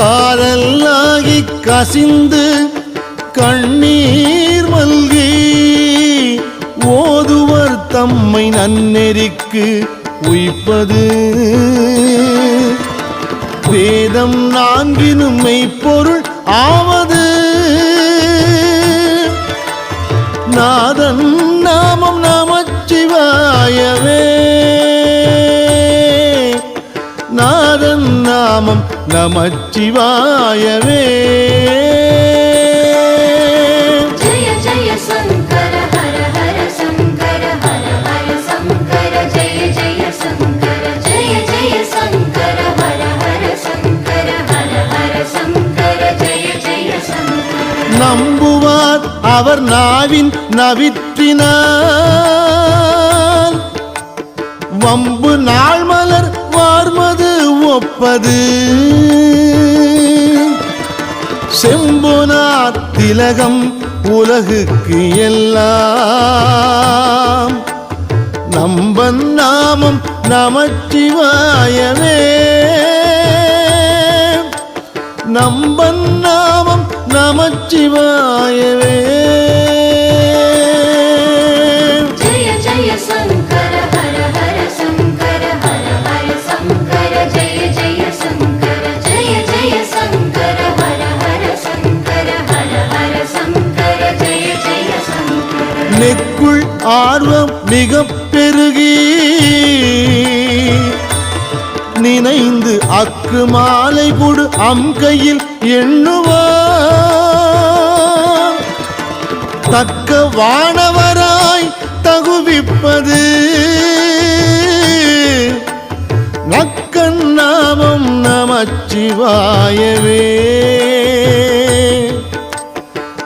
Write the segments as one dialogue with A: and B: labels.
A: காதல்லாகி கசிந்து கண்ணீர் மல்கி ஓதுவர் தம்மை நன்னெறிக்கு உய்ப்பது. வேதம் நான்கினும் மெய்ப்பொருள் ஆவது. நாதன் நாமம் நமச்சிவாயவே. நாதன் நாமம் நமச்சிவாயவே.
B: ஜய ஜய சங்கர ஹர ஹர சங்கர ஹர
A: நம்புவார் அவர் நாவின் நவித்தினார் வம்பு நாள் மலர் வார்மது ஒப்பது. செம்புனார் திலகம் உலகுக்கு எல்லாம். நம்பன் நாமம் நமச்சிவாயவே நம்பன் நாமம் நமச்சிவாயவே எனக்குள் ஆர்வம் மிக பெருகி நினைந்து அக்கு மாலை கொடு அம் கையில் எண்ணுவான் தக்க வானவராய் தகுவிப்பது. நக்கண்ணாமம் நமச்சிவாயவே.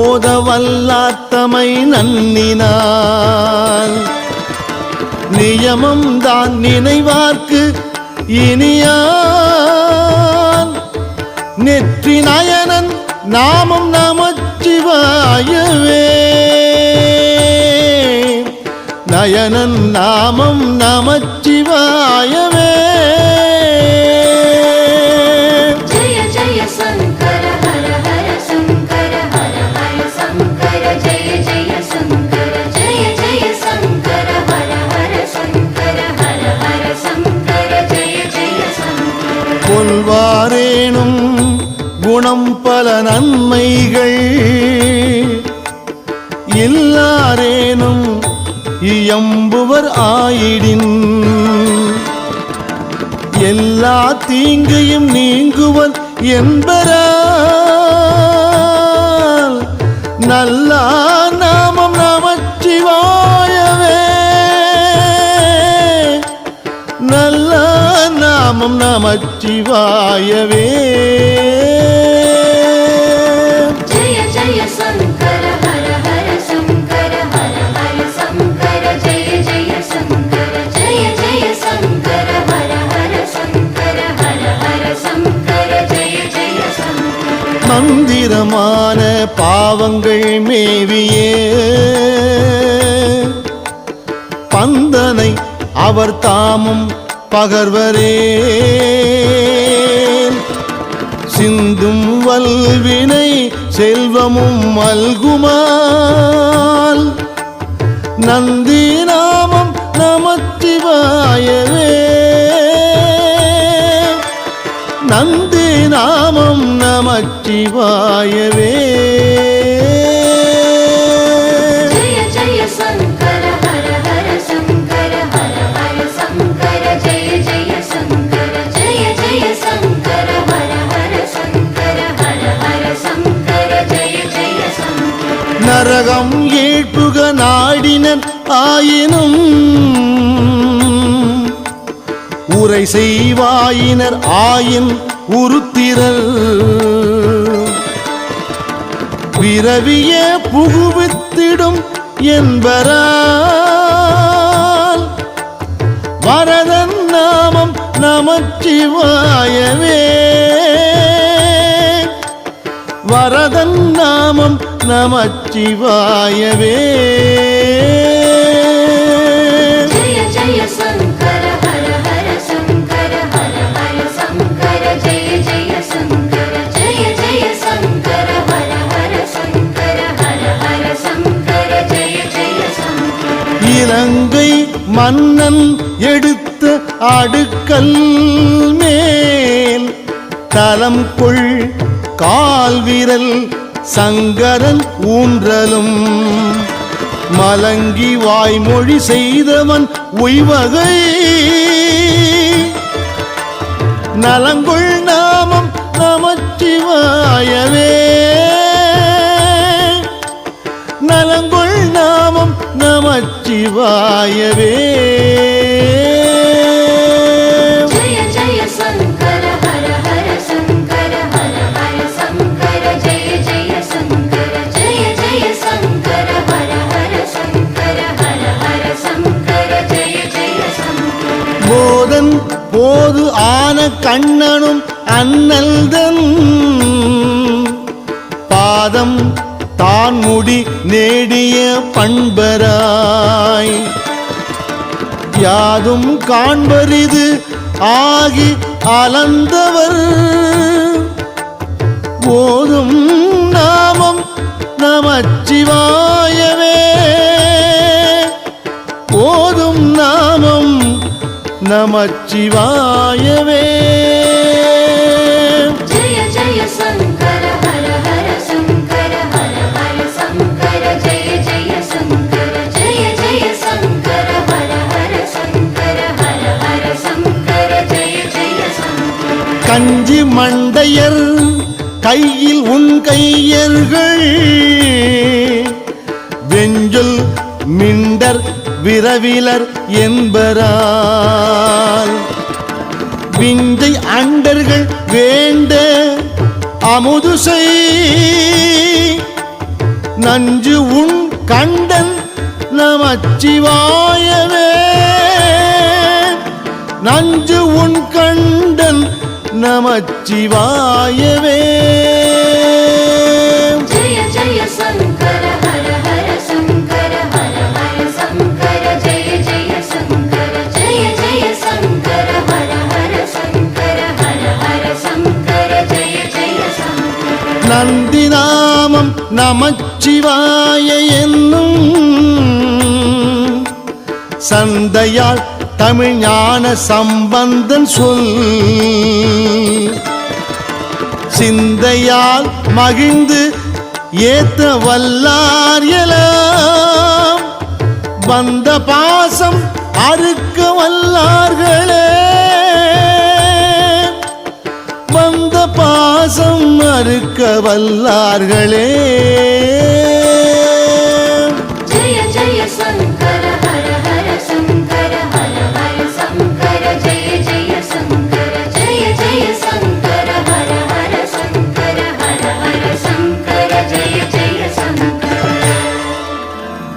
A: ஓத வல்லாத்தமை நன்னினான் நியமம் தான் நினைவார்க்கு இனியான். நெற்றி நயனன் நாமம் நமச்சிவாயவே. நயனன் நாமம் நமச்சிவாயவே. சொல்வாரேனும் குணம் பல நன்மைகள். இல்லாரேனும் இயம்புவர் ஆயிடின். எல்லா தீங்கையும் நீங்குவன் என்பரா ஓம் நமச்சிவாயவே.
B: ஜய ஜய சங்கர ஹர ஹர சங்கர ஹர ஹர சங்கர ஜய ஜய சங்கர ஜய ஜய சங்கர ஹர ஹர சங்கர ஹர ஹர சங்கர ஜய ஜய சங்கர.
A: மந்திரமான பாவங்கள் மேவியே. பந்தனை அவர் தாமும் பகர்வரே சிந்தும் வல்வினை செல்வமும் மல்குமால். நந்தி நாமம் நமச்சிவாயவே நந்தி நாமம் நமச்சிவாயவே உலகம் ஏற்றுக நாடினன் ஆயினும் உரை செய்வாயினர் ஆயின் உருத்திரல். பிறவிய புகுவித்திடும் என்பரால் வரதன் நாமம் நமச்சிவாயவே. வரதன் நாமம் நமச்சிவாயவே. இலங்கை மன்னன் எடுத்த அடுக்கல் மேல் தலம் கொள் கால் விரல் சங்கரன் ஊன்றலும். மலங்கி வாய்மொழி செய்தவன் உய்வகை. நலங்குள் நாமம் நமச்சிவாயவே. நலங்குள் நாமம் நமச்சிவாயவே. கண்ணனும் அண்ணல்தன். பாதம் தான் முடி நேடிய பண்பராய். யாதும் காண்பரிது ஆகி அலந்தவர். போதும் நாமம் நமச்சிவாயவே. போதும் நாமம் நமச்சிவாயவே. அஞ்சு மண்டையர் கையில் உன் கையர்கள். வெஞ்சொல் மிண்டர் விரவிலர் என்பரால் விந்தை அண்டர்கள் வேண்ட அமுது செய். நஞ்சு உன் கண்டன் நமச்சிவாயவே நமச்சிவாயவே
B: ஜெய ஜெய சங்கர ஹர ஹர சங்கர ஹர ஹர சங்கர ஜெய ஜெய சங்கர ஜெய ஜெய சங்கர ஹர ஹர சங்கர ஹர ஹர சங்கர ஜெய ஜெய சங்கர.
A: நந்தி நாமம் நமச்சிவாய என்னும் சந்தையாள் தமிழ் ஞான சம்பந்தன் சொல். சிந்தையால் மகிழ்ந்து ஏத்த வல்லார் எலாம். வந்த பாசம் அறுக்க வல்லார்களே. வந்த பாசம் அறுக்க வல்லார்களே.